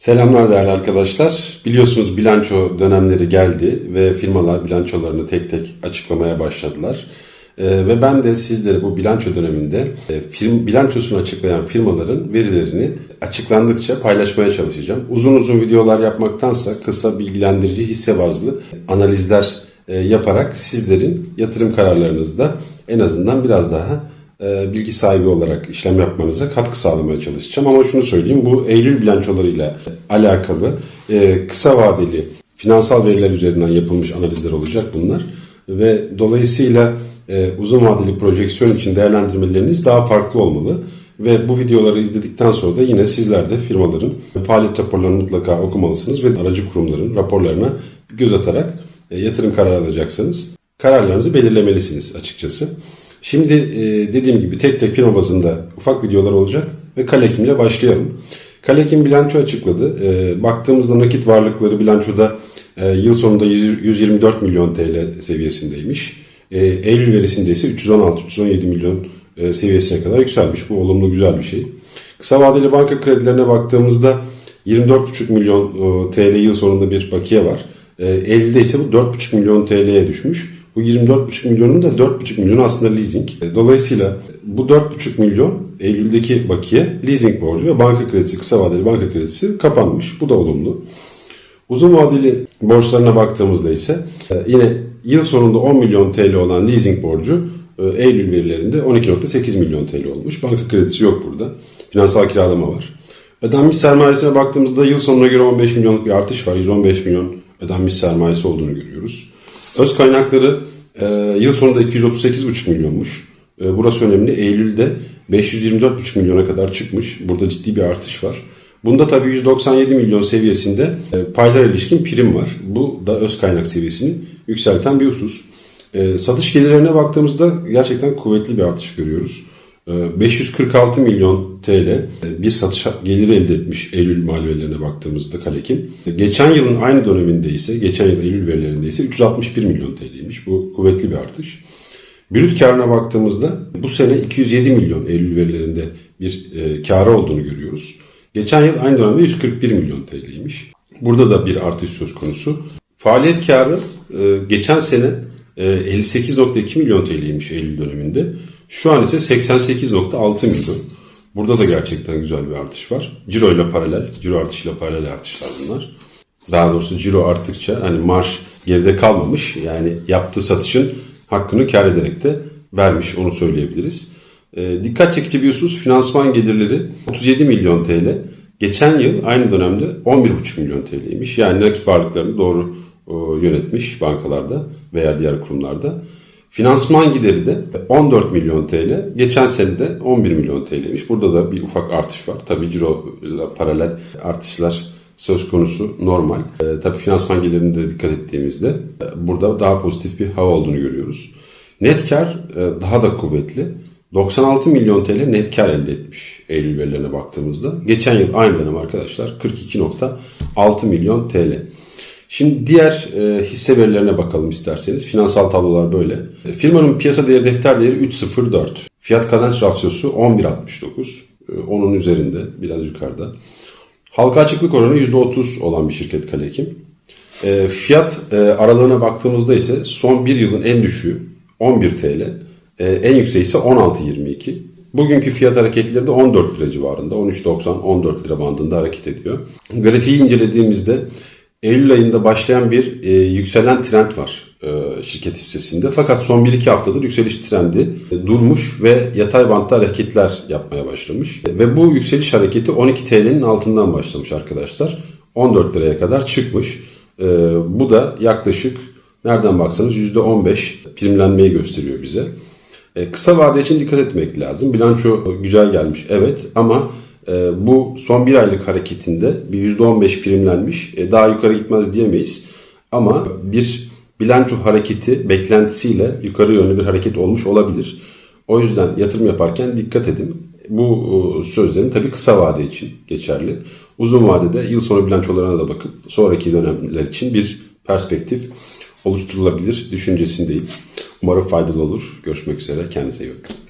Selamlar değerli arkadaşlar. Biliyorsunuz bilanço dönemleri geldi ve firmalar bilançolarını tek tek açıklamaya başladılar. Ee, ve ben de sizlere bu bilanço döneminde e, firm, bilançosunu açıklayan firmaların verilerini açıklandıkça paylaşmaya çalışacağım. Uzun uzun videolar yapmaktansa kısa bilgilendirici hisse bazlı analizler e, yaparak sizlerin yatırım kararlarınızda en azından biraz daha bilgi sahibi olarak işlem yapmanıza katkı sağlamaya çalışacağım. Ama şunu söyleyeyim bu Eylül bilançolarıyla alakalı e, kısa vadeli finansal veriler üzerinden yapılmış analizler olacak bunlar. Ve dolayısıyla e, uzun vadeli projeksiyon için değerlendirmeleriniz daha farklı olmalı. Ve bu videoları izledikten sonra da yine sizler de firmaların faaliyet raporlarını mutlaka okumalısınız ve aracı kurumların raporlarına göz atarak e, yatırım kararı alacaksanız kararlarınızı belirlemelisiniz açıkçası. Şimdi e, dediğim gibi tek tek firma bazında ufak videolar olacak ve Kalekim ile başlayalım. Kalekim bilanço açıkladı. E, baktığımızda nakit varlıkları bilançoda e, yıl sonunda 124 milyon TL seviyesindeymiş. E, Eylül verisinde ise 316-317 milyon e, seviyesine kadar yükselmiş. Bu olumlu güzel bir şey. Kısa vadeli banka kredilerine baktığımızda 24,5 milyon e, TL yıl sonunda bir bakiye var. E, Eylül'de ise bu 4,5 milyon TL'ye düşmüş. Bu 24,5 milyonun da 4,5 milyonu aslında leasing. E, Dolayısıyla bu 4,5 milyon Eylül'deki bakiye leasing borcu ve banka kredisi, kısa vadeli banka kredisi kapanmış. Bu da olumlu. Uzun vadeli borçlarına baktığımızda ise e, yine yıl sonunda 10 milyon TL olan leasing borcu e, Eylül verilerinde 12.8 milyon TL olmuş. Banka kredisi yok burada. Finansal kiralama var. Ödenmiş sermayesine baktığımızda yıl sonuna göre 15 milyonluk bir artış var. 115 milyon ödenmiş sermayesi olduğunu görüyoruz. Öz kaynakları e, yıl sonunda 238,5 milyonmuş. E, burası önemli. Eylül'de 524,5 milyona kadar çıkmış. Burada ciddi bir artış var. Bunda tabii 197 milyon seviyesinde e, paylara ilişkin prim var. Bu da öz kaynak seviyesini yükselten bir husus. E, satış gelirlerine baktığımızda gerçekten kuvvetli bir artış görüyoruz. E, 546 milyon TL e, bir satış geliri elde etmiş Eylül mal baktığımızda Kalekim. E, Geçen yılın aynı döneminde ise, geçen yıl Eylül verilerinde ise 361 milyon TL'ymiş. Bu kuvvetli bir artış. Brüt karına baktığımızda bu sene 207 milyon Eylül verilerinde bir e, karı olduğunu görüyoruz. Geçen yıl aynı dönemde 141 milyon TL'ymiş. Burada da bir artış söz konusu. Faaliyet karı e, geçen sene e, 58.2 milyon TL'ymiş Eylül döneminde. Şu an ise 88.6 milyon. Burada da gerçekten güzel bir artış var. Ciro ile paralel, ciro artışıyla paralel artışlar bunlar. Daha doğrusu ciro arttıkça hani marş geride kalmamış. Yani yaptığı satışın hakkını kar ederek de vermiş onu söyleyebiliriz. E, dikkat çekici bir husus finansman gelirleri 37 milyon TL. Geçen yıl aynı dönemde 11,5 milyon TL'ymiş. Yani nakit varlıklarını doğru e, yönetmiş bankalarda veya diğer kurumlarda. Finansman gideri de 14 milyon TL. Geçen sene de 11 milyon TL'ymiş. Burada da bir ufak artış var. Tabii ciro ile paralel artışlar söz konusu normal. E, tabii finansman gelirine de dikkat ettiğimizde e, burada daha pozitif bir hava olduğunu görüyoruz. Net kar e, daha da kuvvetli. 96 milyon TL net kar elde etmiş Eylül verilerine baktığımızda. Geçen yıl aynı dönem arkadaşlar 42.6 milyon TL. Şimdi diğer e, hisse verilerine bakalım isterseniz. Finansal tablolar böyle. E, firmanın piyasa değeri defter değeri 3.04. Fiyat kazanç rasyosu 11.69. E, onun üzerinde biraz yukarıda. Halka açıklık oranı %30 olan bir şirket Kalekim. E, fiyat e, aralığına baktığımızda ise son bir yılın en düşüğü 11 TL. E, en yükseği ise 16.22. Bugünkü fiyat hareketleri de 14 lira civarında. 13.90-14 lira bandında hareket ediyor. Grafiği incelediğimizde Eylül ayında başlayan bir e, yükselen trend var e, şirket hissesinde. Fakat son 1-2 haftadır yükseliş trendi e, durmuş ve yatay bantta hareketler yapmaya başlamış. E, ve bu yükseliş hareketi 12 TL'nin altından başlamış arkadaşlar. 14 liraya kadar çıkmış. E, bu da yaklaşık nereden baksanız %15 primlenmeyi gösteriyor bize. E, kısa vade için dikkat etmek lazım. Bilanço güzel gelmiş evet ama bu son bir aylık hareketinde bir %15 primlenmiş. E, daha yukarı gitmez diyemeyiz. Ama bir bilanço hareketi beklentisiyle yukarı yönlü bir hareket olmuş olabilir. O yüzden yatırım yaparken dikkat edin. Bu e, sözlerin tabii kısa vade için geçerli. Uzun vadede yıl sonu bilançolarına da bakıp sonraki dönemler için bir perspektif oluşturulabilir düşüncesindeyim. Umarım faydalı olur. Görüşmek üzere. Kendinize iyi bakın.